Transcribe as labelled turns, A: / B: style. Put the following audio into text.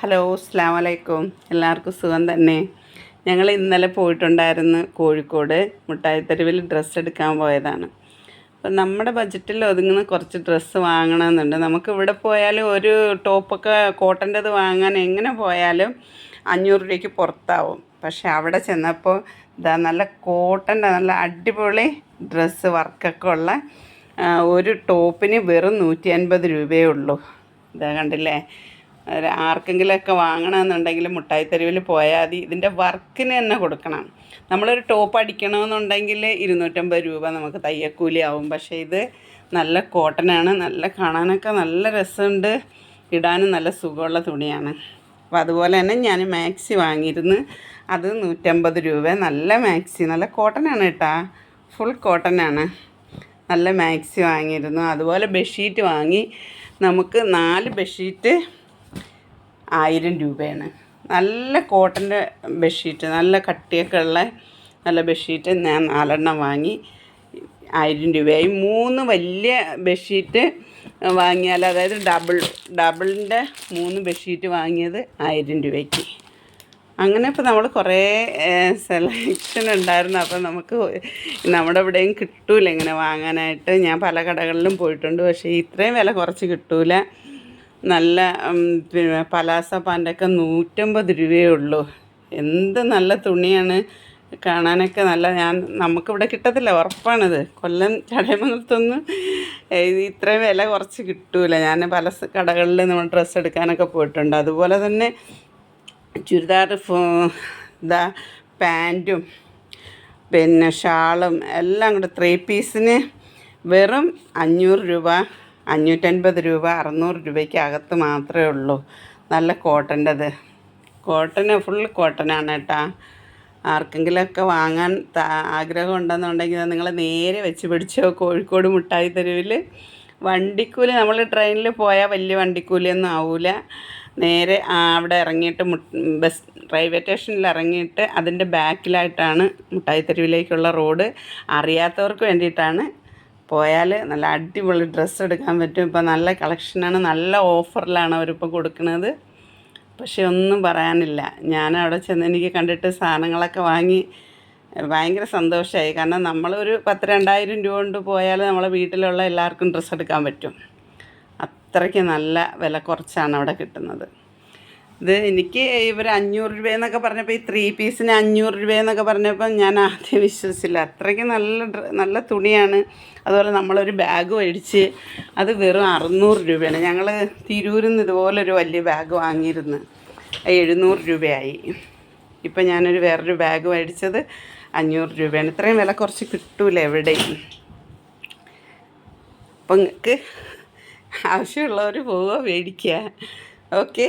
A: Hello അസ്സാം വലൈക്കും എല്ലാവർക്കും സുഖം തന്നെ. ഞങ്ങൾ ഇന്നലെ പോയിട്ടുണ്ടായിരുന്നു കോഴിക്കോട്. മുട്ടായിത്തെരുവിൽ ഡ്രസ്സ് എടുക്കാൻ പോയതാണ്. അപ്പം നമ്മുടെ ബജറ്റിൽ ഒതുങ്ങുന്ന കുറച്ച് ഡ്രസ്സ് വാങ്ങണമെന്നുണ്ട്. നമുക്ക് ഇവിടെ പോയാലും ഒരു ടോപ്പൊക്കെ കോട്ടന്റെത് വാങ്ങാൻ എങ്ങനെ പോയാലും അഞ്ഞൂറ് രൂപയ്ക്ക് പുറത്താവും. പക്ഷേ അവിടെ ചെന്നപ്പോൾ ഇതാ നല്ല കോട്ടന്റെ നല്ല അടിപൊളി ഡ്രസ്സ് വർക്കൊക്കെ ഉള്ള ഒരു ടോപ്പിന് വെറും നൂറ്റി അൻപത് രൂപയേ ഉള്ളൂ. ഇതാ കണ്ടില്ലേ? ആർക്കെങ്കിലുമൊക്കെ വാങ്ങണമെന്നുണ്ടെങ്കിൽ മുട്ടായിത്തെരുവിൽ പോയാൽ മതി. ഇതിന്റെ വർക്കിന് തന്നെ കൊടുക്കണം. നമ്മളൊരു ടോപ്പ് അടിക്കണമെന്നുണ്ടെങ്കിൽ ഇരുന്നൂറ്റമ്പത് രൂപ നമുക്ക് തയ്യക്കൂലി ആവും. പക്ഷേ ഇത് നല്ല കോട്ടനാണ് നല്ല കാണാനൊക്കെ നല്ല രസമുണ്ട്. ഇടാനും നല്ല സുഖമുള്ള തുണിയാണ്. അപ്പോൾ അതുപോലെ തന്നെ ഞാൻ മാക്സി വാങ്ങിയിരുന്നു. അത് നൂറ്റമ്പത് രൂപ. നല്ല മാക്സി നല്ല കോട്ടനാണ് കേട്ടാ. ഫുൾ കോട്ടനാണ്. നല്ല മാക്സി വാങ്ങിയിരുന്നു. അതുപോലെ ബെഡ്ഷീറ്റ് വാങ്ങി. നമുക്ക് നാല് ബെഡ്ഷീറ്റ് ആയിരം രൂപയാണ്. നല്ല കോട്ടന്റെ ബെഡ്ഷീറ്റ് നല്ല കട്ടിയൊക്കെ ഉള്ള നല്ല ബെഡ്ഷീറ്റ് ഞാൻ നാലെണ്ണം വാങ്ങി. ആയിരം രൂപയായി. മൂന്ന് വലിയ ബെഡ്ഷീറ്റ് വാങ്ങിയാൽ അതായത് ഡബിൾ ഡബിളിന്റെ മൂന്ന് ബെഡ്ഷീറ്റ് വാങ്ങിയത് ആയിരം രൂപയ്ക്ക്. അങ്ങനെ ഇപ്പോൾ നമ്മൾ കുറേ സെലക്ഷൻ ഉണ്ടായിരുന്നു. അപ്പോൾ നമുക്ക് നമ്മുടെ ഇവിടെയും കിട്ടൂല ഇങ്ങനെ വാങ്ങാനായിട്ട്. ഞാൻ പല കടകളിലും പോയിട്ടുണ്ട്. പക്ഷേ ഇത്രയും വില കുറച്ച് കിട്ടൂല. നല്ല പിന്നെ പലാസ പാന്റൊക്കെ നൂറ്റമ്പത് രൂപയേ ഉള്ളൂ. എന്ത് നല്ല തുണിയാണ് കാണാനൊക്കെ നല്ല ഞാൻ നമുക്കിവിടെ കിട്ടത്തില്ല ഉറപ്പാണിത്. കൊല്ലം ചടയമംഗലത്തൊന്നും ഇത് ഇത്രയും വില കുറച്ച് കിട്ടൂല. ഞാൻ പല കടകളിൽ നമ്മൾ ഡ്രസ്സ് എടുക്കാനൊക്കെ പോയിട്ടുണ്ട്. അതുപോലെ തന്നെ ചുരിദാർ ഇതാ പാന്റും പിന്നെ ഷാളും എല്ലാം കൂടെ ത്രീ പീസിന് വെറും അഞ്ഞൂറ് രൂപ. അഞ്ഞൂറ്റൻപത് രൂപ അറുന്നൂറ് രൂപയ്ക്ക് അകത്ത് മാത്രമേ ഉള്ളൂ. നല്ല കോട്ടന്റെത്. കോട്ടന് ഫുൾ കോട്ടനാണ് കേട്ടാ. ആർക്കെങ്കിലുമൊക്കെ വാങ്ങാൻ ആഗ്രഹം ഉണ്ടെന്നുണ്ടെങ്കിൽ നിങ്ങൾ നേരെ വെച്ച് പിടിച്ചോ കോഴിക്കോട് മുട്ടായി തെരുവിൽ. വണ്ടിക്കൂലി നമ്മൾ ട്രെയിനിൽ പോയാൽ വലിയ വണ്ടിക്കൂലിയൊന്നും ആവില്ല നേരെ അവിടെ ഇറങ്ങിയിട്ട് ബസ് റെയിൽവേ സ്റ്റേഷനിൽ ഇറങ്ങിയിട്ട് അതിന്റെ ബാക്കിലായിട്ടാണ് മുട്ടായി തെരുവിലേക്കുള്ള റോഡ്. അറിയാത്തവർക്ക് വേണ്ടിയിട്ടാണ് പോയാൽ നല്ല അടിപൊളി ഡ്രസ്സ് എടുക്കാൻ പറ്റും. ഇപ്പോൾ നല്ല കളക്ഷനാണ് നല്ല ഓഫറിലാണ് അവരിപ്പോൾ കൊടുക്കുന്നത്. പക്ഷെ ഒന്നും പറയാനില്ല. ഞാൻ അവിടെ ചെന്ന് എനിക്ക് കണ്ടിട്ട് സാധനങ്ങളൊക്കെ വാങ്ങി ഭയങ്കര സന്തോഷമായി കാരണം നമ്മളൊരു പത്ത് രണ്ടായിരം രൂപ കൊണ്ട് പോയാൽ നമ്മളെ വീട്ടിലുള്ള എല്ലാവർക്കും ഡ്രസ്സ് എടുക്കാൻ പറ്റും. അത്രയ്ക്ക് നല്ല വില കുറച്ചാണ് അവിടെ കിട്ടുന്നത്. ഇത് എനിക്ക് ഇവർ അഞ്ഞൂറ് രൂപയെന്നൊക്കെ പറഞ്ഞപ്പോൾ ഈ ത്രീ പീസിന് അഞ്ഞൂറ് രൂപയെന്നൊക്കെ പറഞ്ഞപ്പോൾ ഞാൻ ആദ്യം വിശ്വസിച്ചില്ല. അത്രയ്ക്ക് നല്ല നല്ല തുണിയാണ്. അതുപോലെ നമ്മളൊരു ബാഗ് മേടിച്ച് അത് വെറും അറുന്നൂറ് രൂപയാണ്. ഞങ്ങൾ തിരൂരിൽ നിന്ന് ഇതുപോലൊരു വലിയ ബാഗ് വാങ്ങിയിരുന്നു. എഴുന്നൂറ് രൂപയായി. ഇപ്പം ഞാനൊരു വേറൊരു ബാഗ് മേടിച്ചത് അഞ്ഞൂറ് രൂപയാണ്. ഇത്രയും വില കുറച്ച് കിട്ടൂല എവിടെയും. അപ്പം നിങ്ങൾക്ക് ആവശ്യമുള്ളവർ പോവുക മേടിക്കുക. ഓക്കെ.